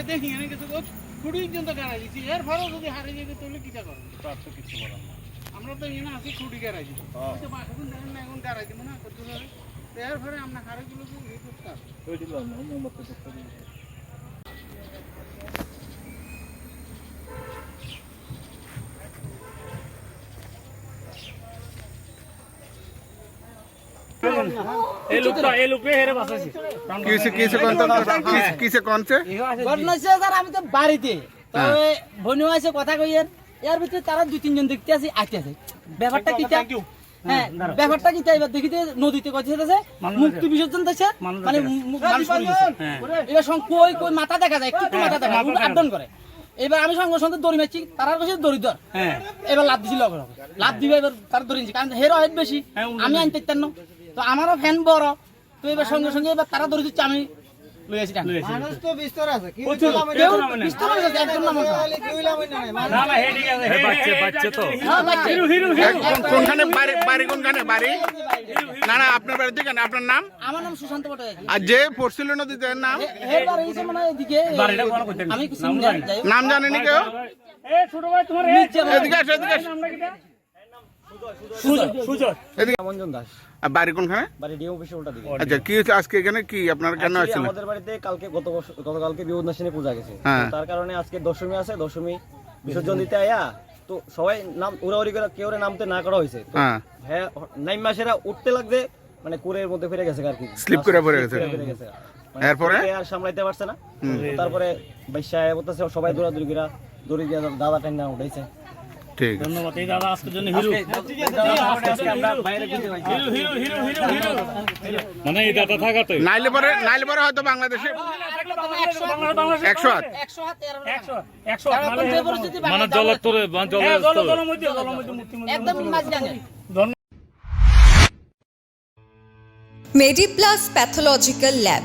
দেখ- এনে কিছু কুড়ি এর ফলে যদি হারিয়ে যাবে তাহলে কিটা করো তার তো কিছু বলার না আমরা তো এনে আছি কুড়ি গাড়াই দিচ্ছি তো বাসুন দেখেন না, এখন গাড়াই দিব না এর ফলে আমরা হারিগুলো ইয়ে এই লোকটা এই লোকে হেরে বাঁচাইছি। কিসে কিসে কোন কিসে- কিসে কোনছে ঘটনা হচ্ছে স্যার আমি তো বাড়িতে তবে বনু আছে কথা কইয়ের এর? ভিতরে তারা দুই তিনজন দেখতে আছে আইতে আছে। ব্যাপারটা কি হ্যাঁ ব্যাপারটা কি এবার দেখিতে নদীতে কথা হচ্ছে মুক্তি বিসর্জন মানে সঙ্গে কই কই মাথা দেখা যায় একটু একটু মাথা দেখা আপডাউন করে। এবার আমি সঙ্গে সঙ্গে দড়ি মারছি তারার কাছে দড়ি ধর। এবার লাভ লগে লগে। লাভ দিবে এবার তার দড়ি। কারণ হেরো হেড বেশি। আমি আনতে না। তো আমারও ফ্যান বড় তো এবার সঙ্গে সঙ্গে এবার তারা দড়ি দিচ্ছে আমি লই আসি টান। মানুষ তো বিস্তর আছে বিস্তর হয়ে গেছে, না। না না না ঠিক আছে বাচ্চা বাচ্চা তো হ্যাঁ, বাচ্চা। কোনখানে বাড়ি বাড়ি কোনখানে বাড়ি না না আপনার বাড়ি থেকে আপনার নাম আমার নাম সুশান্ত ভট্টাচার্য আর যে পড়ছিল নদীতে নাম মানে আমি জানেনি কেউ এ ছোট ভাই তোমার এদিকে এদিকে বাড়ি কোনখানে? বাড়ি ডিএম অফিসের উল্টা দিকে। আচ্ছা কি হচ্ছে আজকে এখানে কি আপনার কেন Actually আমাদের বাড়িতে কালকে গত গতকালকে বিপদনাশিনী পূজা গেছে। হ্যাঁ। তো তার কারণে আজকে দশমী আছে দশমী বিসর্জন দিতে আয়া তো সবাই নাম উড়াউড়ি করে কেউ নামতে না করা হয়েছে। হ্যাঁ। হ্যাঁ উঠতে লাগবে মানে কুরের মধ্যে ফিরে গেছে আর কি। Slip করে পড়ে গেছে। ফিরে গেছে। মানে এরপরে? আর সামলাইতে পারছে না। তারপরে বাইশা বলতেছে সবাই দৌড়াদৌড়ি করে দড়ি দিয়ে দাদা টাইম না উঠাইছে। ঠিক ধন্যবাদ। এই দাদা আজকের জন্য হিরো। হিরো মানে এই দাদা থাকা তো নাইলে পরে নাইলে পরে হয়তো বাংলাদেশে একশো হাত। মানে জলের তোরে একদম মাঝখানে। Mediplus pathological lab